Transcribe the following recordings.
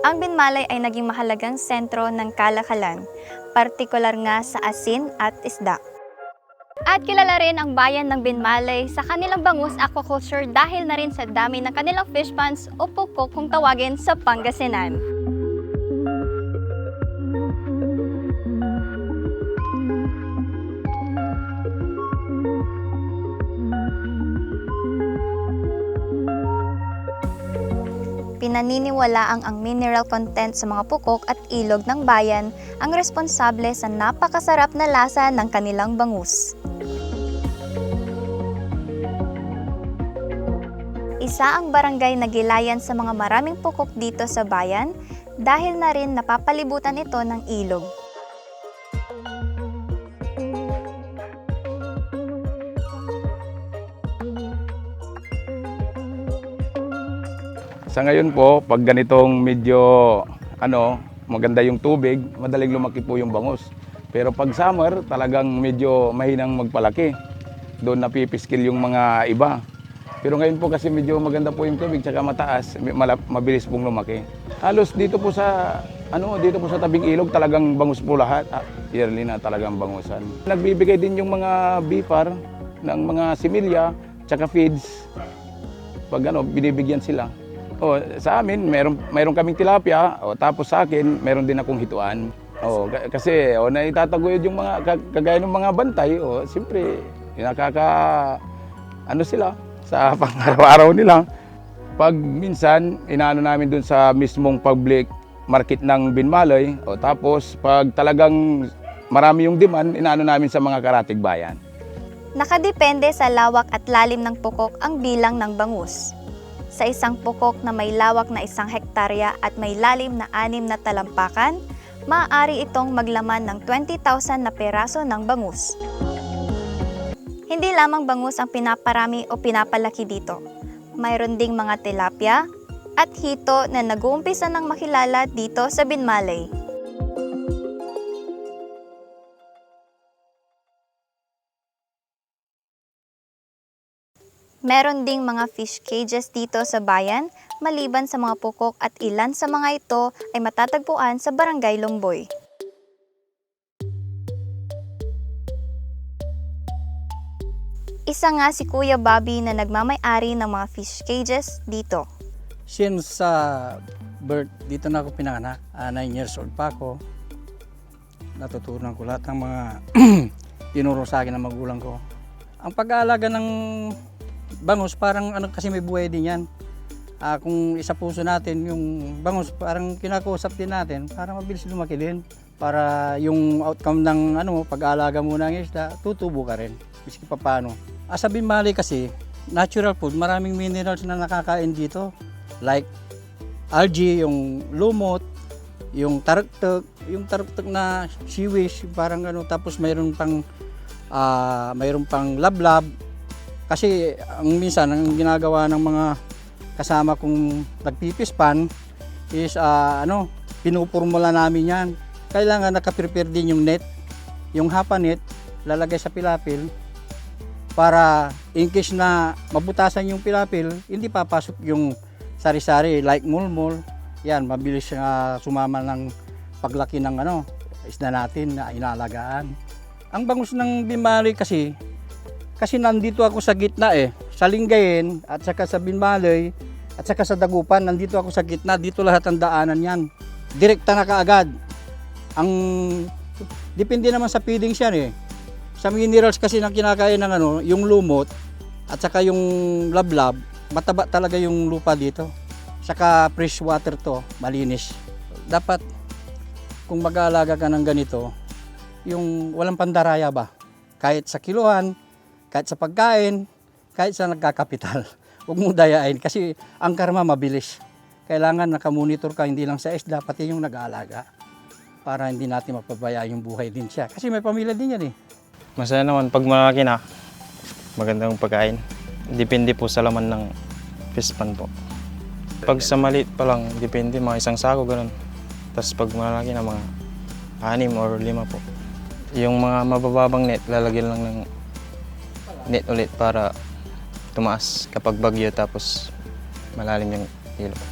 Ang Binmalay ay naging mahalagang sentro ng kalakalan, partikular nga sa asin at isda. At kilala rin ang bayan ng Binmalay sa kanilang bangus aquaculture dahil na rin sa dami ng kanilang fish ponds o pukok kung tawagin sa Pangasinan. Pinaniniwalaang ang mineral content sa mga pukok at ilog ng bayan ang responsable sa napakasarap na lasa ng kanilang bangus. Isa ang barangay na gilayan sa mga maraming pukok dito sa bayan dahil na rin napapalibutan ito ng ilog. Sa ngayon po, pag ganitong medyo ano, maganda yung tubig, madaling lumaki po yung bangus. Pero pag summer, talagang medyo mahinang magpalaki. Doon napipiskil yung mga iba. Pero ngayon po kasi medyo maganda po yung tubig tsaka mataas, malap, mabilis pong lumaki. Halos dito po sa ano, dito po sa tabing ilog talagang bangus po lahat. Ah, yearly na talagang bangusan. Nagbibigay din yung mga bipar ng mga similya tsaka feeds. Pag ano, binibigyan sila. O, sa amin, meron, meron kaming tilapia. O, tapos sa akin, meron din akong hituan. O, ka- kasi o, naitataguyod yung mga, ka- kagaya ng mga bantay. O, siyempre, nakaka, ano sila, sa pang-araw-araw nila. Pag minsan, inaano namin dun sa mismong public market ng Binmalay. O, tapos, pag talagang marami yung demand, inaano namin sa mga karatig bayan. Nakadepende sa lawak at lalim ng pukok ang bilang ng bangus. Sa isang pukok na may lawak na isang hektarya at may lalim na anim na talampakan, maaari itong maglaman ng 20,000 na peraso ng bangus. Hindi lamang bangus ang pinaparami o pinapalaki dito. Mayroon ding mga tilapia at hito na nag-uumpisa ng makilala dito sa Binmalay. Meron ding mga fish cages dito sa bayan, maliban sa mga pukok at ilan sa mga ito ay matatagpuan sa Barangay Lomboy. Isa nga si Kuya Bobby na nagmamay-ari ng mga fish cages dito. Since sa birth, dito na ako pinanganak. 9 years old pa ako. Natutunan ko lahat ng mga tinuro sa akin ng magulang ko. Ang pag-aalaga ng bangus, parang ano kasi may buhay din yan. Ah, kung isa puso natin, yung bangus, parang kinakausap din natin, para mabilis lumaki din. Para yung outcome ng ano, pag-aalaga mo ng isda, tutubo ka rin. Miski pa paano. Ah, sa Bimali kasi, natural food, maraming minerals na nakakain dito. Like algae, yung lumot, yung tarugtog, yung tarugtog na siwish, parang ano, tapos mayroon pang ah, mayroon pang lablab. Kasi ang minsan ang ginagawa ng mga kasama kong nagpipispan is ah, ano, pinupurmula namin 'yan. Kailangan nakaprepare din yung net, yung hapa net, lalagay sa pilapil para in case na mabutasan yung pilapil, hindi papasok yung sari-sari like mulmul. Yan, mabilis na sumama ng paglaki ng ano, isda natin na inaalagaan. Ang bangus ng Bimali kasi, kasi nandito ako sa gitna eh, sa Lingayen at saka sa Binmalay at saka sa Dagupan, nandito ako sa gitna, dito lahat ang daanan yan. Direkta na kaagad. Ang, depende naman sa feedings yan eh. Sa minerals kasi na kinakain ng ano, yung lumot at saka yung lablab, mataba talaga yung lupa dito. Saka fresh water to, malinis. Dapat kung mag-aalaga ka ng ganito, yung walang pandaraya ba? Kahit sa kiluhan, kahit sa pagkain, kahit sa nagkakapital. Huwag mo dayain kasi ang karma mabilis. Kailangan nakamonitor ka hindi lang sa isda, pati yung nag-aalaga para hindi natin mapabaya yung buhay din siya. Kasi may pamilya din yan eh. Masaya naman pag malaki na, magandang pagkain. Depende po sa laman ng fish pan po. Pag sa maliit pa lang, depende, mga isang sako, ganun. Tapos pag malaki na, mga anim or lima po. Yung mga mabababang net, lalagyan lang ng net ulit para tumaas kapag bagyo tapos malalim yung ilog.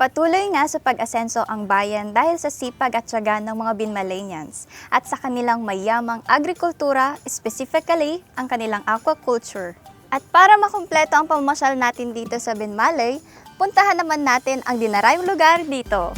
Patuloy nga sa pag-asenso ang bayan dahil sa sipag at tiyaga ng mga Binmalenians at sa kanilang mayamang agrikultura, specifically ang kanilang aquaculture. At para makumpleto ang pamasyal natin dito sa Binmalay, puntahan naman natin ang dinarayong lugar dito.